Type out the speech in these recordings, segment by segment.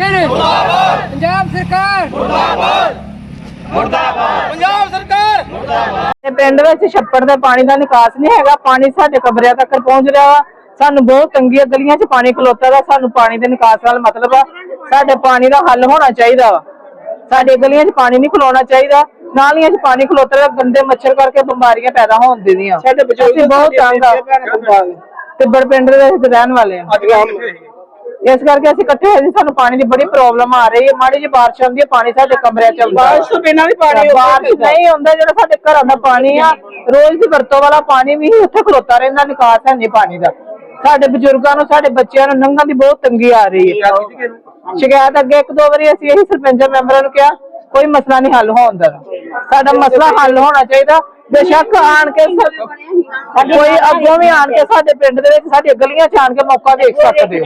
ਮੁਰਦਾਬਾਦ! ਪੰਜਾਬ ਸਰਕਾਰ! ਪੰਜਾਬ ਸਰਕਾਰ! ਤੇ ਪਿੰਡ ਵਿੱਚ ਛੱਪੜ ਦਾ ਪਾਣੀ ਦਾ ਨਿਕਾਸ ਨਹੀਂ ਹੈਗਾ ਪਾਣੀ ਸਾਡੇ ਕਮਰਿਆਂ ਤੱਕ ਪਹੁੰਚ ਰਿਹਾ ਵਾ। ਸਾਨੂੰ ਬਹੁਤ ਤੰਗੀ ਆ ਗਲੀਆਂ 'ਚ ਪਾਣੀ ਖਲੋਤਾ ਦਾ ਸਾਨੂੰ ਪਾਣੀ ਦੇ ਨਿਕਾਸ ਨਾਲ ਮਤਲਬ ਆ। ਸਾਡੇ ਪਾਣੀ ਦਾ ਹੱਲ ਹੋਣਾ ਚਾਹੀਦਾ ਵਾ। ਸਾਡੇ ਗਲੀਆਂ 'ਚ ਪਾਣੀ ਨਹੀਂ ਖਲੋਣਾ ਚਾਹੀਦਾ। ਨਾਲੀਆਂ 'ਚ ਪਾਣੀ ਖਲੋਤਾ ਦਾ ਗੰਦੇ ਮੱਛਰ ਕਰਕੇ ਬਿਮਾਰੀਆਂ ਪੈਦਾ ਹੋਣ ਦਿੰਦੀਆਂ ਸਾਡੇ ਬਜ਼ੁਰਗ ਬਹੁਤ ਤੰਗ ਆ। ਤਿੱਬੜ ਪਿੰਡ ਦੇ ਵਿੱਚ ਰਹਿਣ ਵਾਲੇ ਆ। ਇਸ ਕਰਕੇ ਅਸੀਂ ਇਕੱਠੇ ਹੋਏ ਸੀ ਸਾਨੂੰ ਪਾਣੀ ਦੀ ਬੜੀ ਪ੍ਰੋਬਲਮ ਆ ਰਹੀ ਹੈ। ਮਾੜੀ ਜਿਹੀ ਬਾਰਿਸ਼ ਆਉਂਦੀ ਹੈ ਪਾਣੀ ਸਾਡੇ ਕਮਰਿਆਂ ਚ ਆਉਂਦਾ। ਬਾਰਿਸ਼ ਤੋਂ ਬਿਨਾਂ ਵੀ ਪਾਣੀ ਬਾਰਿਸ਼ ਨਹੀਂ ਆਉਂਦਾ ਜਿਹੜਾ ਸਾਡੇ ਘਰਾਂ ਦਾ ਪਾਣੀ ਆ ਰੋਜ਼ ਦੀ ਵਰਤੋਂ ਵਾਲਾ ਪਾਣੀ ਵੀ ਉੱਥੇ ਖਲੋਤਾ ਰਹਿੰਦਾ ਨਿਕਾਸ ਹੈ ਨਹੀਂ ਪਾਣੀ ਦਾ। ਸਾਡੇ ਬਜ਼ੁਰਗਾਂ ਨੂੰ ਸਾਡੇ ਬੱਚਿਆਂ ਨੂੰ ਲੰਘਣ ਦੀ ਬਹੁਤ ਤੰਗੀ ਆ ਰਹੀ ਹੈ। ਸ਼ਿਕਾਇਤ ਅੱਗੇ ਇੱਕ ਦੋ ਵਾਰੀ ਅਸੀਂ ਇਹੀ ਸਰਪੰਚ ਮੈਂਬਰਾਂ ਨੂੰ ਕਿਹਾ ਕੋਈ ਮਸਲਾ ਨਹੀਂ ਹੱਲ ਹੋਣ ਦਾ ਸਾਡਾ ਮਸਲਾ ਹੱਲ ਹੋਣਾ ਚਾਹੀਦਾ। ਬੇਸ਼ੱਕ ਆਣ ਕੇ ਸਾ- ਕੋਈ ਅੱਗੋਂ ਵੀ ਆਣ ਕੇ ਸਾਡੇ ਪਿੰਡ ਦੇ ਵਿੱਚ ਸਾਡੀ ਗਲੀਆਂ ਚ ਆਣ ਕੇ ਮੌਕਾ ਦੇਖ ਸਕਦੇ ਹੋ।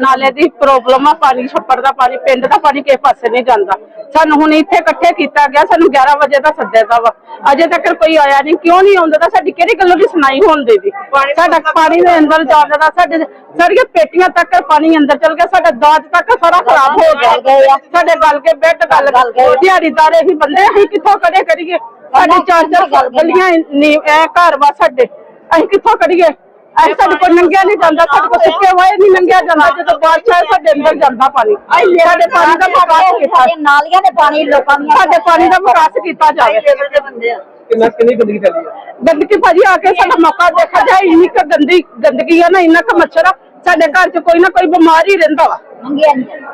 ਨਾਲੇ ਦੀ ਪ੍ਰੋਬਲਮ ਆ, ਪਾਣੀ, ਛੱਪੜ ਦਾ ਪਾਣੀ, ਪਿੰਡ ਦਾ ਪਾਣੀ ਕਿਸੇ ਪਾਸੇ ਨਹੀਂ ਜਾਂਦਾ। ਸਾਨੂੰ ਹੁਣ ਇੱਥੇ ਇਕੱਠੇ ਕੀਤਾ ਗਿਆ, ਸਾਨੂੰ 11 ਵਜੇ ਦਾ ਸੱਦਿਆ ਦਾ ਵਾ। ਅਜੇ ਤੱਕ ਕੋਈ ਆਇਆ ਨਹੀਂ, ਕਿਉਂ ਨਹੀਂ ਆਉਂਦਾ ਤਾਂ? ਸਾਡੀ ਕਿਹੜੀ ਗੱਲੋਂ ਦੀ ਸੁਣਾਈ ਹੁੰਦੀ ਦੀ ਸਾਡਾ ਪਾਣੀ ਦੇ ਅੰਦਰ ਜਾਂਦਾ ਦਾ ਸਾਡੇ ਸਾਡੀਆਂ ਪੇਟੀਆਂ ਤੱਕ ਪਾਣੀ ਅੰਦਰ ਚਲ ਗਿਆ, ਸਾਡਾ ਦਾਜ ਤੱਕ ਸਾਰਾ ਖਰਾਬ ਹੋ ਗਿਆ। ਸਾਡੇ ਗਲ ਕੇ ਬੈੱਡ ਗਲ ਗਏ ਹੀ ਬੰਦੇ ਅਸੀਂ ਕਿੱਥੋਂ ਕਦੇ ਕਰੀਏ? ਸਾਡੇ ਚਾਰ ਚਾਰ ਗਲੀਆਂ ਨੀ ਇਹ ਘਰ ਵਾ ਸਾਡੇ। ਅਸੀਂ ਕਿੱਥੋਂ ਅਸੀਂ ਸਾਡੇ ਕੋਲ ਨੰਗਿਆ ਨਹੀਂ ਜਾਂਦਾ ਸਾਡੇ ਕੋਲ ਸੁੱਕੇ ਹੋਏ ਨਹੀਂ ਨੰਗਿਆ ਜਾਂਦਾ ਜਦੋਂ ਬਾਰਿਸ਼ ਆਏ ਸਾਡੇ ਅੰਦਰ ਜਾਂਦਾ ਪਾਣੀ। ਸਾਡੇ ਪਾਣੀ ਦਾ ਵਿਕਾਸ ਕੀਤਾ। ਨਾਲੀਆਂ ਦੇ ਪਾਣੀ ਲੋਕਾਂ ਦੀਆਂ ਸਾਡੇ ਪਾਣੀ ਦਾ ਵਿਕਾਸ ਕੀਤਾ ਜਾਵੇ। ਕਿੰਨਾ ਕਿੰਨੀ ਗੰਦਗੀ ਫੈਲੀ ਹੈ ਗੰਦਗੀ ਭਾਜੀ ਆ ਕੇ ਸਾਡਾ ਮੌਕਾ ਦੇਖਾ ਜਾਏ ਇੰਨੀ ਕੁ ਗੰਦੀ ਗੰਦਗੀ ਆ ਨਾ ਇੰਨਾ ਕੁ ਮੱਛਰ ਆ ਸਾਡੇ ਘਰ 'ਚ ਕੋਈ ਨਾ ਕੋਈ ਬਿਮਾਰ ਹੀ ਰਹਿੰਦਾ ਵਾ।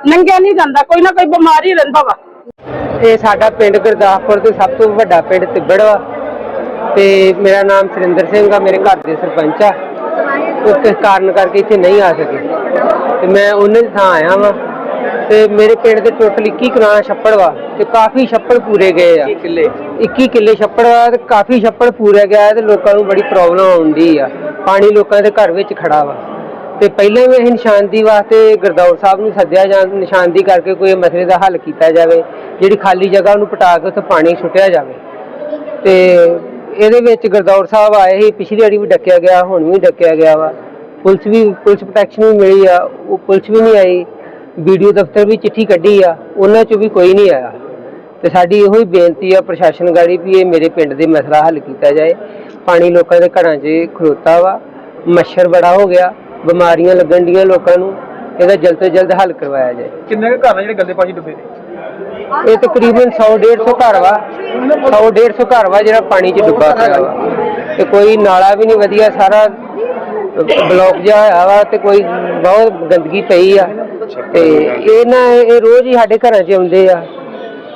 ਨੰਗਿਆ ਨਹੀਂ ਜਾਂਦਾ। ਕੋਈ ਨਾ ਕੋਈ ਬਿਮਾਰ ਹੀ ਰਹਿੰਦਾ ਵਾ। ਇਹ ਸਾਡਾ ਪਿੰਡ ਗੁਰਦਾਸਪੁਰ ਤੋਂ ਸਭ ਤੋਂ ਵੱਡਾ ਪਿੰਡ ਤਿੱਬੜ ਵਾ। ਤੇ ਮੇਰਾ ਨਾਮ ਸੁਰਿੰਦਰ ਸਿੰਘ ਆ ਮੇਰੇ ਘਰ ਦੇ ਸਰਪੰਚ ਆ। ਉਹ ਕਿਸ ਕਾਰਨ ਕਰਕੇ ਇੱਥੇ ਨਹੀਂ ਆ ਸਕੇ। ਤੇ ਮੈਂ ਉਹਨਾਂ ਦੀ ਥਾਂ ਆਇਆ ਵਾਂ। ਤੇ ਮੇਰੇ ਪਿੰਡ ਦੇ ਟੋਟਲ 21 ਕਨਾਲ ਛੱਪੜ ਵਾ ਤੇ ਕਾਫੀ ਛੱਪੜ ਪੂਰੇ ਗਏ ਆ। ਕਿੱਲੇ? 21 ਕਿੱਲੇ ਛੱਪੜ ਵਾ ਤੇ ਕਾਫੀ ਛੱਪੜ ਪੂਰੇ ਗਿਆ ਤੇ ਲੋਕਾਂ ਨੂੰ ਬੜੀ ਪ੍ਰੋਬਲਮ ਆਉਂਦੀ ਆ। ਪਾਣੀ ਲੋਕਾਂ ਦੇ ਘਰ ਵਿੱਚ ਖੜਾ ਵਾ। ਤੇ ਪਹਿਲਾਂ ਵੀ ਅਸੀਂ ਨਿਸ਼ਾਨਦੀ ਵਾਸਤੇ ਗੁਰਦੌਰ ਸਾਹਿਬ ਨੂੰ ਸੱਦਿਆ ਜਾਂ ਨਿਸ਼ਾਨਦੀ ਕਰਕੇ ਕੋਈ ਮਸਲੇ ਦਾ ਹੱਲ ਕੀਤਾ ਜਾਵੇ ਜਿਹੜੀ ਖਾਲੀ ਜਗ੍ਹਾ ਉਹਨੂੰ ਪਟਾ ਕੇ ਉੱਥੇ ਪਾਣੀ ਸੁੱਟਿਆ ਜਾਵੇ। ਤੇ ਇਹਦੇ ਵਿੱਚ ਗੁਰਦੌਰ ਸਾਹਿਬ ਆਏ ਸੀ, ਪਿਛਲੀ ਵਾਰੀ ਵੀ ਡੱਕਿਆ ਗਿਆ, ਹੁਣ ਵੀ ਡੱਕਿਆ ਗਿਆ ਵਾ। ਪੁਲਿਸ ਵੀ, ਪੁਲਿਸ ਪ੍ਰੋਟੈਕਸ਼ਨ ਵੀ ਮਿਲੀ ਆ, ਉਹ ਪੁਲਿਸ ਵੀ ਨਹੀਂ ਆਈ। ਵੀਡੀਓ ਦਫ਼ਤਰ ਵੀ ਚਿੱਠੀ ਕੱਢੀ ਆ, ਉਹਨਾਂ ਚੋਂ ਵੀ ਕੋਈ ਨਹੀਂ ਆਇਆ। ਤੇ ਸਾਡੀ ਇਹੋ ਹੀ ਬੇਨਤੀ ਆ ਪ੍ਰਸ਼ਾਸਨ ਗਾੜੀ ਵੀ ਇਹ ਮੇਰੇ ਪਿੰਡ ਦੇ ਮਸਲਾ ਹੱਲ ਕੀਤਾ ਜਾਏ। ਪਾਣੀ ਲੋਕਾਂ ਦੇ ਘਰਾਂ 'ਚ ਖਲੋਤਾ ਵਾ, ਮੱਛਰ ਬੜਾ ਹੋ ਗਿਆ, ਬਿਮਾਰੀਆਂ ਲੱਗਣ ਦੀਆਂ ਲੋਕਾਂ ਨੂੰ, ਇਹਦਾ ਜਲਦ ਤੋਂ ਜਲਦ ਹੱਲ ਕਰਵਾਇਆ ਜਾਏ। ਕਿੰਨੇ ਕੁ ਘਰ ਨੇ ਜਿਹੜੇ ਗੰਦੇ ਪਾਣੀ ਡੁੱਬੇ ਨੇ? ਇਹ ਤਕਰੀਬਨ 100 150 ਘਰ ਵਾ। 100 150 ਘਰ ਵਾ ਜਿਹੜਾ ਪਾਣੀ 'ਚ ਡੁੱਬਾ ਪਿਆ ਵਾ। ਤੇ ਕੋਈ ਨਾਲਾ ਵੀ ਨਹੀਂ ਵਧੀਆ ਸਾਰਾ ਬਲੌਕ ਜਿਹਾ ਹੋਇਆ ਵਾ ਤੇ ਕੋਈ ਬਹੁਤ ਗੰਦਗੀ ਪਈ ਆ। ਤੇ ਇਹ ਨਾ ਇਹ ਰੋਜ਼ ਹੀ ਸਾਡੇ ਘਰਾਂ 'ਚ ਆਉਂਦੇ ਆ।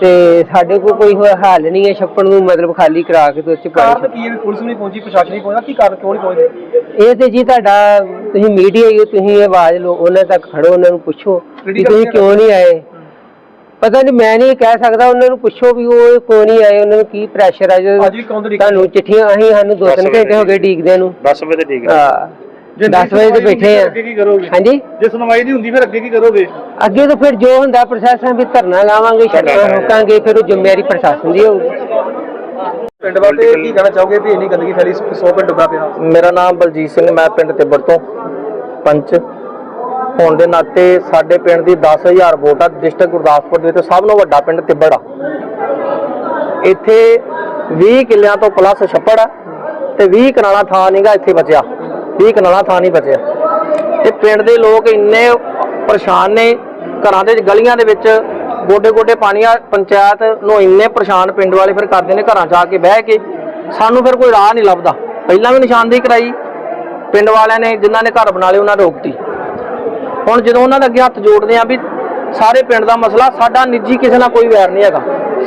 ਤੇ ਸਾਡੇ ਕੋਲ ਕੋਈ ਹੱਲ ਨਹੀਂ ਹੈ ਛੱਪੜ ਨੂੰ ਮਤਲਬ ਖਾਲੀ ਕਰਾ ਕੇ ਤੇ ਉੱਚ ਕਾਰਨ ਕੀ ਹੈ ਪੁਲਿਸ ਨਹੀਂ ਪਹੁੰਚੀ ਪ੍ਰਸ਼ਾਸਨ ਨਹੀਂ ਪਹੁੰਚਾ ਕੀ ਕਾਰਨ ਕਿਉਂ ਨਹੀਂ ਪਹੁੰਚਦੇ ਇਹ ਤੇ ਜੀ ਤੁਹਾਡਾ ਤੁਸੀਂ ਮੀਡੀਆ ਹੀ ਤੁਸੀਂ ਆਵਾਜ਼ ਲਓ ਉਹਨਾਂ ਤੱਕ ਖੜੋ ਉਹਨਾਂ ਨੂੰ ਪੁੱਛੋ ਕਿ ਤੁਸੀਂ ਕਿਉਂ ਨਹੀਂ ਆਏ? ਪਤਾ ਨਹੀਂ ਮੈਂ ਨਹੀਂ ਕਹਿ ਸਕਦਾ ਉਹਨਾਂ ਨੂੰ ਪੁੱਛੋ ਵੀ ਉਹ ਕਿਉਂ ਨਹੀਂ ਆਏ ਉਹਨਾਂ ਨੂੰ ਕੀ ਪ੍ਰੈਸ਼ਰ ਆ ਜੋ ਅੱਜ ਵੀ ਕੌਣ ਤਰੀਕ? ਤੁਹਾਨੂੰ ਚਿੱਠੀਆਂ ਅਸੀਂ ਸਾਨੂੰ ਦੋ ਤਿੰਨ ਘੰਟੇ ਹੋ ਗਏ ਡੀਕਦੇ ਨੂੰ। 10 ਵਜੇ ਤੇ ਠੀਕ ਹੈ। ਹਾਂ। 10 ਵਜੇ ਤੇ ਬੈਠੇ ਆ। ਅੱਗੇ ਕੀ ਕਰੋਗੇ? ਹਾਂਜੀ? ਜੇ ਸੁਣਵਾਈ ਨਹੀਂ ਹੁੰਦੀ ਫਿਰ ਅੱਗੇ ਕੀ ਕਰੋਗੇ? ਅੱਗੇ ਤੋਂ ਫਿਰ ਜੋ ਹੁੰਦਾ ਪ੍ਰਸ਼ਾਸਨ ਵੀ ਧਰਨਾ ਲਾਵਾਂਗੇ ਸੜਕਾਂ ਰੋਕਾਂਗੇ ਫਿਰ ਉਹ ਜ਼ਿੰਮੇਵਾਰੀ ਪ੍ਰਸ਼ਾਸਨ ਦੀ ਹੋਊਗੀ। ਪਿੰਡ ਵਾਲੇ ਕੀ ਕਹਿਣਾ ਚਾਹੋਗੇ ਵੀ ਇੰਨੀ ਗੰਦਗੀ ਫੈਲੀ 100 ਪਿੰਡ ਡੁੱਬਾ ਪਿਆ? ਮੇਰਾ ਨਾਮ ਬਲਜੀਤ ਸਿੰਘ ਮੈਂ ਪਿੰਡ ਤਿੱਬੜ ਤੋਂ ਪੰਚ। ਹੋਣ ਦੇ ਨਾਤੇ ਸਾਡੇ ਪਿੰਡ ਦੀ 10000 ਵੋਟ ਆ, ਡਿਸਟ੍ਰਿਕਟ ਗੁਰਦਾਸਪੁਰ ਦੇ ਵਿੱਚ ਸਭ ਤੋਂ ਵੱਡਾ ਪਿੰਡ ਤਿੱਬੜ ਆ। ਇੱਥੇ 20 ਕਿੱਲਿਆਂ ਤੋਂ ਪਲੱਸ ਛੱਪੜ ਆ ਤੇ 20 ਕਨਾਲਾ ਥਾਂ ਨਹੀਂਗਾ ਇੱਥੇ ਬਚਿਆ। 20 ਕਨਾਲਾ ਥਾਂ ਨਹੀਂ ਬਚਿਆ। ਤੇ ਪਿੰਡ ਦੇ ਲੋਕ ਇੰਨੇ ਪਰੇਸ਼ਾਨ ਨੇ, ਘਰਾਂ ਦੇ ਗਲੀਆਂ ਦੇ ਵਿੱਚ ਗੋਡੇ ਗੋਡੇ ਪਾਣੀ ਆ, ਪੰਚਾਇਤ ਨੂੰ ਇੰਨੇ ਪਰੇਸ਼ਾਨ ਪਿੰਡ ਵਾਲੇ ਫਿਰ ਕਰਦੇ ਨੇ ਘਰਾਂ 'ਚ ਆ ਕੇ ਬਹਿ ਕੇ। ਸਾਨੂੰ ਫਿਰ ਕੋਈ ਰਾਹ ਨਹੀਂ ਲੱਭਦਾ। ਪਹਿਲਾਂ ਵੀ ਨਿਸ਼ਾਨਦੇਹੀ ਕਰਾਈ। ਪਿੰਡ ਵਾਲਿਆਂ ਨੇ, ਜਿਨ੍ਹਾਂ ਨੇ ਘਰ ਬਣਾ ਲਏ, ਉਹਨਾਂ ਰੋਕਤੀ ਹੁਣ ਜਦੋਂ ਉਹਨਾਂ ਦੇ ਅੱਗੇ ਹੱਥ ਜੋੜਦੇ ਆ ਵੀ ਸਾਰੇ ਪਿੰਡ ਦਾ ਮਸਲਾ, ਸਾਡਾ ਨਿੱਜੀ ਕਿਸੇ ਨਾਲ ਕੋਈ ਵੈਰ ਨਹੀਂ ਹੈਗਾ।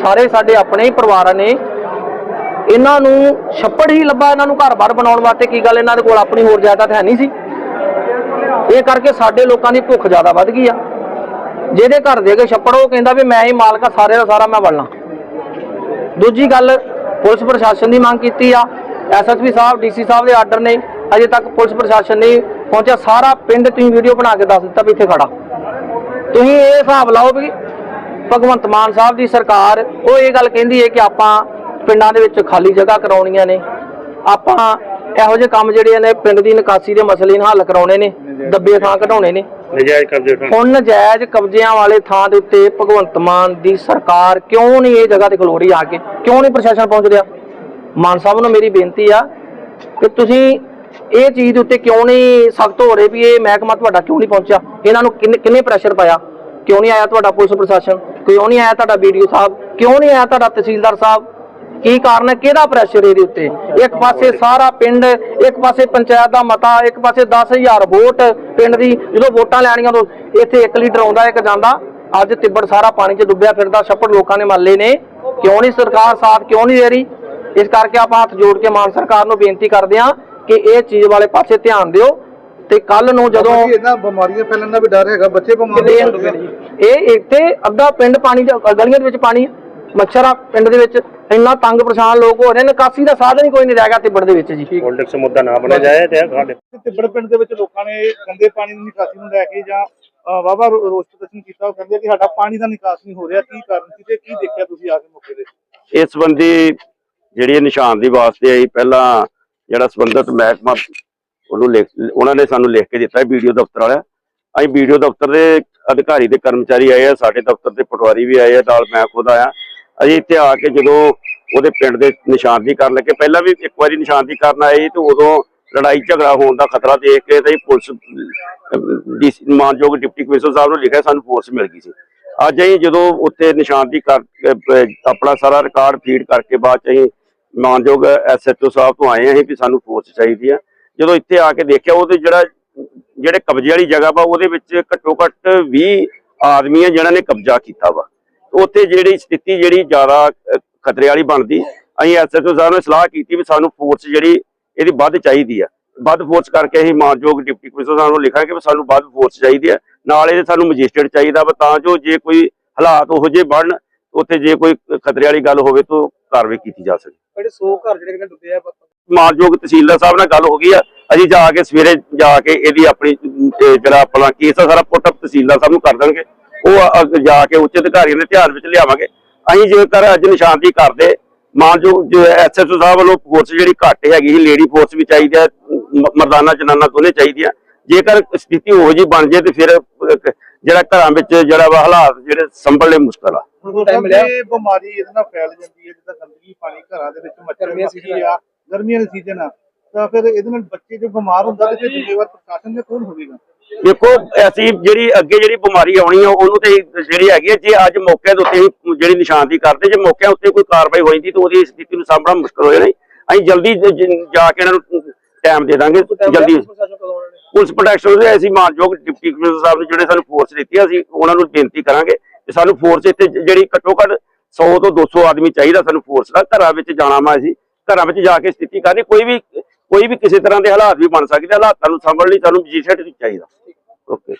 ਸਾਰੇ ਸਾਡੇ ਆਪਣੇ ਹੀ ਪਰਿਵਾਰਾਂ ਨੇ। ਇਹਨਾਂ ਨੂੰ ਛੱਪੜ ਹੀ ਲੱਭਾ ਇਹਨਾਂ ਨੂੰ ਘਰ-ਬਾਰ ਬਣਾਉਣ ਵਾਸਤੇ, ਕੀ ਗੱਲ ਇਹਨਾਂ ਦੇ ਕੋਲ ਆਪਣੀ ਹੋਰ ਜਾਇਦਾਦ ਹੈ ਨਹੀਂ ਸੀ। ਇਹ ਕਰਕੇ ਸਾਡੇ ਲੋਕਾਂ ਦੀ ਭੁੱਖ ਜ਼ਿਆਦਾ ਵੱਧ ਗਈ ਆ। ਜਿਹਦੇ ਘਰ ਦੇ ਕੇ ਛੱਪੜ, ਉਹ ਕਹਿੰਦਾ ਵੀ ਮੈਂ ਹੀ ਮਾਲਕ ਆ ਸਾਰੇ ਦਾ ਸਾਰਾ ਮੈਂ ਬਣਨਾ ਦੂਜੀ ਗੱਲ, ਪੁਲਿਸ ਪ੍ਰਸ਼ਾਸਨ ਦੀ ਮੰਗ ਕੀਤੀ ਆ। ਐਸਐਸਪੀ ਸਾਹਿਬ, ਡੀਸੀ ਸਾਹਿਬ ਦੇ ਆਰਡਰ ਨੇ। ਅਜੇ ਤੱਕ ਪੁਲਿਸ ਪ੍ਰਸ਼ਾਸਨ ਨੇ ਪਹੁੰਚਿਆ ਸਾਰਾ ਪਿੰਡ ਤੁਸੀਂ ਵੀਡੀਓ ਬਣਾ ਕੇ ਦੱਸ ਦਿੱਤਾ ਵੀ ਇੱਥੇ ਖੜਾ। ਤੁਸੀਂ ਇਹ ਹਿਸਾਬ ਲਾਓ ਵੀ ਭਗਵੰਤ ਮਾਨ ਸਾਹਿਬ ਦੀ ਸਰਕਾਰ ਉਹ ਇਹ ਗੱਲ ਕਹਿੰਦੀ ਹੈ ਕਿ ਆਪਾਂ ਪਿੰਡਾਂ ਦੇ ਵਿੱਚ ਖਾਲੀ ਜਗ੍ਹਾ ਕਰਾਉਣੀਆਂ ਨੇ। ਆਪਾਂ ਇਹੋ ਜਿਹੇ ਕੰਮ ਜਿਹੜੇ ਨੇ ਪਿੰਡ ਦੀ ਨਿਕਾਸੀ ਦੇ ਮਸਲੇ ਨੂੰ ਹੱਲ ਕਰਾਉਣੇ ਨੇ ਦੱਬੇ ਥਾਂ ਕਢਾਉਣੇ ਨੇ। ਨਜਾਇਜ਼ ਕਬਜ਼ੇ ਹੁਣ ਨਜਾਇਜ਼ ਕਬਜ਼ਿਆਂ ਵਾਲੇ ਥਾਂ ਦੇ ਉੱਤੇ ਭਗਵੰਤ ਮਾਨ ਦੀ ਸਰਕਾਰ ਕਿਉਂ ਨਹੀਂ ਇਹ ਜਗ੍ਹਾ ਤੇ ਖਲੋ ਰਹੀ ਆ ਕੇ? ਕਿਉਂ ਨਹੀਂ ਪ੍ਰਸ਼ਾਸਨ ਪਹੁੰਚ ਰਿਹਾ ਮਾਨ ਸਾਹਿਬ ਨੂੰ ਮੇਰੀ ਬੇਨਤੀ ਆ ਕਿ ਤੁਸੀਂ ਇਹ ਚੀਜ਼ ਦੇ ਉੱਤੇ ਕਿਉਂ ਨਹੀਂ ਸਖਤ ਹੋ ਰਹੇ ਵੀ ਇਹ ਮਹਿਕਮਾ ਤੁਹਾਡਾ ਕਿਉਂ ਨਹੀਂ ਪਹੁੰਚਿਆ? ਇਹਨਾਂ ਨੂੰ ਕਿੰਨੇ ਕਿੰਨੇ ਪ੍ਰੈਸ਼ਰ ਪਾਇਆ? ਕਿਉਂ ਨਹੀਂ ਆਇਆ ਤੁਹਾਡਾ ਪੁਲਿਸ ਪ੍ਰਸ਼ਾਸਨ? ਕਿਉਂ ਨਹੀਂ ਆਇਆ ਤੁਹਾਡਾ ਵੀਡੀਓ ਸਾਹਿਬ? ਕਿਉਂ ਨਹੀਂ ਆਇਆ ਤੁਹਾਡਾ ਤਹਿਸੀਲਦਾਰ ਸਾਹਿਬ? ਕੀ ਕਾਰਨ ਹੈ? ਕਿਹਦਾ ਪ੍ਰੈਸ਼ਰ ਇਹਦੇ ਉੱਤੇ? ਇੱਕ ਪਾਸੇ ਸਾਰਾ ਪਿੰਡ, ਇੱਕ ਪਾਸੇ ਪੰਚਾਇਤ ਦਾ ਮਤਾ, ਇੱਕ ਪਾਸੇ 10000 ਵੋਟ ਪਿੰਡ ਦੀ, ਜਦੋਂ ਵੋਟਾਂ ਲੈਣੀਆਂ ਤੋਂ ਇੱਥੇ ਇੱਕ ਲੀਡਰ ਆਉਂਦਾ, ਇੱਕ ਜਾਂਦਾ। ਅੱਜ ਤਿੱਬੜ ਸਾਰਾ ਪਾਣੀ 'ਚ ਡੁੱਬਿਆ ਫਿਰਦਾ, ਛੱਪੜ ਲੋਕਾਂ ਨੇ ਮੱਲੇ ਨੇ। ਕਿਉਂ ਨਹੀਂ ਸਰਕਾਰ ਸਾਥ ਕਿਉਂ ਨਹੀਂ ਦੇ ਰਹੀ? ਇਸ ਕਰਕੇ ਆਪਾਂ ਹੱਥ ਜੋੜ ਕੇ ਮਾਨ ਸਰਕਾਰ ਨੂੰ ਬੇਨਤੀ ਕਰਦੇ ਹਾਂ ਕਿ ਇਹ ਚੀਜ਼ ਵਾਲੇ ਪਾਸੇ ਧਿਆਨ ਦਿਓ ਤੇ ਕੱਲ ਨੂੰ ਜਦੋਂ ਇਹਨਾਂ ਬਿਮਾਰੀਆਂ ਫੈਲਣ ਦਾ ਵੀ ਡਰ ਹੈਗਾ ਬੱਚੇ ਬਿਮਾਰ ਇਹ ਇੱਥੇ ਅੱਧਾ ਪਿੰਡ ਪਾਣੀ ਚ ਗਲੀਆਂ ਦੇ ਵਿੱਚ ਪਾਣੀ ਹੈ। ਮੱਛਰ ਆ ਪਿੰਡ ਦੇ ਵਿੱਚ ਇੰਨਾ ਤੰਗ ਪਰੇਸ਼ਾਨ ਲੋਕ ਹੋ ਰਹੇ ਨੇ ਨਿਕਾਸੀ ਦਾ ਸਾਧਨ ਹੀ ਕੋਈ ਨਹੀਂ ਰਹਿ ਗਿਆ ਤਿੱਬੜ ਦੇ ਵਿੱਚ ਜੀ ਪੋਲਿਟਿਕਸ ਮੁੱਦਾ ਨਾ ਬਣਿਆ ਜਾਏ ਤੇ ਸਾਡੇ ਤਿੱਬੜ ਪਿੰਡ ਦੇ ਵਿੱਚ ਲੋਕਾਂ ਨੇ ਗੰਦੇ ਪਾਣੀ ਦੀ ਨਿਕਾਸੀ ਨੂੰ ਲੈ ਕੇ ਜਾਂ ਵਾਵਾ ਰੋਸ ਪ੍ਰਦਰਸ਼ਨ ਕੀਤਾ ਉਹ ਕਹਿੰਦੇ ਕਿ ਸਾਡਾ ਪਾਣੀ ਦਾ ਨਿਕਾਸ ਨਹੀਂ ਹੋ ਰਿਹਾ ਕੀ ਕਾਰਨ ਸੀ ਤੇ ਕੀ ਦੇਖਿਆ ਤੁਸੀਂ ਆ ਕੇ ਮੌਕੇ ਤੇ ਇਸ ਸੰਬੰਧੀ ਜਿਹੜੀ ਨਿਸ਼ਾਨਦੀ ਵਾਸਤੇ ਆਈ ਪਹਿਲਾਂ ਜਿਹੜਾ ਸੰਬੰਧਿਤ ਮਹਿਕਮਾ ਉਹਨੂੰ ਲਿਖ ਉਹਨਾਂ ਨੇ ਸਾਨੂੰ ਲਿਖ ਕੇ ਦਿੱਤਾ ਵੀਡੀਓ ਦਫ਼ਤਰ ਵਾਲਾ ਅਸੀਂ ਵੀਡੀਓ ਦਫ਼ਤਰ ਦੇ ਅਧਿਕਾਰੀ ਤੇ ਕਰਮਚਾਰੀ ਆਏ ਆ, ਸਾਡੇ ਦਫ਼ਤਰ ਦੇ ਪਟਵਾਰੀ ਵੀ ਆਏ ਆ, ਨਾਲ ਮੈਂ ਖੁਦ ਆਇਆ। ਅਸੀਂ ਇੱਥੇ ਆ ਕੇ ਜਦੋਂ ਉਹਦੇ ਪਿੰਡ ਦੇ ਨਿਸ਼ਾਨਦੀ ਕਰਨ ਲੱਗੇ, ਪਹਿਲਾਂ ਵੀ ਇੱਕ ਵਾਰੀ ਨਿਸ਼ਾਨਦੀ ਕਰਨ ਆਏ ਸੀ ਤੇ ਉਦੋਂ ਲੜਾਈ ਝਗੜਾ ਹੋਣ ਦਾ ਖਤਰਾ ਦੇਖ ਕੇ ਤੇ ਪੁਲਿਸ ਮਾਨਯੋਗ ਡਿਪਟੀ ਕਮਿਸ਼ਨਰ ਸਾਹਿਬ ਨੂੰ ਲਿਖਿਆ, ਸਾਨੂੰ ਫੋਰਸ ਮਿਲ ਗਈ ਸੀ। ਅੱਜ ਅਸੀਂ ਜਦੋਂ ਉੱਥੇ ਨਿਸ਼ਾਨਦੀ ਕਰ ਆਪਣਾ ਸਾਰਾ ਰਿਕਾਰਡ ਫੀਡ ਕਰਕੇ ਬਾਅਦ ਚ ਅਸੀਂ ਮਾਨਯੋਗ ਐਸਐਚਓ ਸਾਹਿਬ ਤੋਂ ਆਏ ਹਾਂ ਅਸੀਂ ਵੀ ਸਾਨੂੰ ਫੋਰਸ ਚਾਹੀਦੀ ਆ। ਜਦੋਂ ਇੱਥੇ ਆ ਕੇ ਦੇਖਿਆ, ਉਹਦੇ ਜਿਹੜਾ ਜਿਹੜੇ ਕਬਜ਼ੇ ਵਾਲੀ ਜਗ੍ਹਾ ਵਾ, ਉਹਦੇ ਵਿੱਚ ਘੱਟੋ ਘੱਟ 20 ਆਦਮੀ ਆ ਜਿਨ੍ਹਾਂ ਨੇ ਕਬਜ਼ਾ ਕੀਤਾ ਵਾ। ਉੱਥੇ ਜਿਹੜੀ ਸਥਿਤੀ ਜਿਹੜੀ ਜ਼ਿਆਦਾ ਖਤਰੇ ਵਾਲੀ ਬਣਦੀ, ਅਸੀਂ ਐਸਐਚਓ ਸਾਹਿਬ ਨੇ ਸਲਾਹ ਕੀਤੀ ਵੀ ਸਾਨੂੰ ਫੋਰਸ ਜਿਹੜੀ, ਇਹਦੀ ਵੱਧ ਚਾਹੀਦੀ ਆ। ਵੱਧ ਫੋਰਸ ਕਰਕੇ ਅਸੀਂ ਮਾਨਯੋਗ ਡਿਪਟੀ ਕਮਿਸ਼ਨਰ ਸਾਹਿਬ ਨੂੰ ਲਿਖਾਂਗੇ ਵੀ ਸਾਨੂੰ ਵੱਧ ਫੋਰਸ ਚਾਹੀਦੀ ਆ। ਨਾਲ ਇਹਦੇ ਸਾਨੂੰ ਮੈਜਿਸਟਰੇਟ ਚਾਹੀਦਾ ਵਾ, ਤਾਂ ਜੋ ਜੇ ਕੋਈ ਹਾਲਾਤ ਉਹੋ ਜਿਹੇ ਬਣਨ ਉੱਥੇ ਜੇ ਕੋਈ ਖਤਰੇ ਵਾਲੀ ਗੱਲ ਹੋਵੇ ਤਾਂ ਕਾਰਵਾਈ ਕੀਤੀ ਜਾ ਸਕੇ ਜਿਹੜੇ 100 ਘਰ ਜਿਹੜੇ ਕਿਤੇ ਡੁੱਬੇ ਆ ਮਾਨਯੋਗ ਤਹਿਸੀਲਦਾਰ ਸਾਹਿਬ ਨਾਲ ਗੱਲ ਹੋ ਗਈ ਆ। ਅਸੀਂ ਜਾ ਕੇ ਸਵੇਰੇ ਜਾ ਕੇ ਇਹਦੀ ਆਪਣੀ ਜਿਹੜਾ ਆਪਣਾ ਕੇਸ ਆ ਸਾਰਾ ਪੁੱਟ ਤਹਿਸੀਲਦਾਰ ਸਾਹਿਬ ਨੂੰ ਕਰ ਦੇਣਗੇ। ਉਹ ਜਾ ਕੇ ਉੱਚ ਅਧਿਕਾਰੀਆਂ ਦੇ ਧਿਆਨ ਵਿੱਚ ਲਿਆਵਾਂਗੇ। ਅਸੀਂ ਜੇਕਰ ਅੱਜ ਨਿਸ਼ਾਨਦੀ ਕਰਦੇ ਮਾਨਯੋਗ ਜੋ ਐਸਐਸਓ ਸਾਹਿਬ ਵੱਲੋਂ ਫੋਰਸ ਜਿਹੜੀ ਘੱਟ ਹੈਗੀ ਸੀ ਲੇਡੀ ਫੋਰਸ ਵੀ ਚਾਹੀਦੀ ਹੈ ਮਰਦਾਨਾ ਜਨਾਨਾ ਦੋਨੇ ਚਾਹੀਦੀਆਂ ਜੇਕਰ ਸਥਿਤੀ ਉਹੋ ਜੀ ਬਣ ਜੇ ਤੇ ਫਿਰ ਜਿਹੜਾ ਘਰਾਂ ਵਿੱਚ ਜਿਹੜਾ ਵਾ ਹਾਲਾਤ ਜਿਹੜੇ ਸੰਭਲਣੇ ਮੁਸ਼ਕਲ ਆ। ਟਾਈਮ ਮਿਲਿਆ। ਇਹ ਬਿਮਾਰੀ ਇਹਦੇ ਨਾਲ ਫੈਲ ਜਾਂਦੀ ਹੈ ਜਿੱਦਾਂ ਗੰਦਗੀ ਪਾਣੀ ਘਰਾਂ ਦੇ ਵਿੱਚ ਮੱਛਰ ਮੱਖੀ ਆ ਗਰਮੀਆਂ ਦਾ ਸੀਜ਼ਨ ਆ। ਤਾਂ ਫਿਰ ਇਹਦੇ ਨਾਲ ਬੱਚੇ ਜੋ ਬਿਮਾਰ ਹੁੰਦਾ ਤੇ ਫਿਰ ਜ਼ਿੰਮੇਵਾਰ ਪ੍ਰਸ਼ਾਸਨ ਦੇ ਕੌਣ ਹੋਵੇਗਾ। ਦੇਖੋ ਅਸੀਂ ਜਿਹੜੀ ਅੱਗੇ ਜਿਹੜੀ ਬਿਮਾਰੀ ਆਉਣੀ ਆ ਉਹਨੂੰ ਤੇ ਜਿਹੜੀ ਹੈਗੀ ਆ, ਜੇ ਅੱਜ ਮੌਕੇ ਦੇ ਉੱਤੇ ਹੀ ਜਿਹੜੀ ਨਿਸ਼ਾਨਦੀ ਕਰਦੇ ਜੇ ਮੌਕੇ ਉੱਤੇ ਕੋਈ ਕਾਰਵਾਈ ਹੋ ਜਾਂਦੀ ਤਾਂ ਉਹਦੀ ਸਥਿਤੀ ਨੂੰ ਸਾਂਭਣਾ ਮੁਸ਼ਕਲ ਹੋ ਜਾਣਾ। ਅਸੀਂ ਜਲਦੀ ਜ- ਕੇ ਇਹਨਾਂ ਨੂੰ ਟਾਈਮ ਦੇ ਦਾਂਗੇ ਜਲਦੀ। ਪੁਲਿਸ ਪ੍ਰੋਟੈਕਸ਼ਨ ਦੇ ਅਸੀਂ ਮਾਨਯੋਗ ਡਿਪਟੀ ਕਮਿਸ਼ਨਰ ਸਾਹਿਬ ਨੇ ਜਿਹੜੇ ਸਾਨੂੰ ਫੋਰਸ ਦਿੱਤੀ ਆ, ਅਸੀਂ ਉਹਨਾਂ ਨੂੰ ਬੇਨਤੀ ਕਰਾਂਗੇ। ਕਿ ਸਾਨੂੰ ਫੋਰਸ ਇੱਥੇ ਜਿਹੜੀ ਘੱਟੋ ਘੱਟ 100 ਤੋਂ 200 ਆਦਮੀ ਚਾਹੀਦਾ ਸਾਨੂੰ ਫੋਰਸ ਦਾ, ਘਰਾਂ ਵਿੱਚ ਜਾਣਾ ਵਾ ਅਸੀਂ ਘਰਾਂ ਵਿੱਚ ਜਾ ਕੇ ਸਥਿਤੀ ਕਰਨੀ, ਕੋਈ ਵੀ ਕੋਈ ਵੀ ਕਿਸੇ ਤਰ੍ਹਾਂ ਦੇ ਹਾਲਾਤ ਵੀ ਬਣ ਸਕਦੇ, ਹਾਲਾਤਾਂ ਨੂੰ ਸੰਭਲਣ ਲਈ ਸਾਨੂੰ ਮੈਜਿਸਟਰੇਟ ਚਾਹੀਦਾ। ਓਕੇ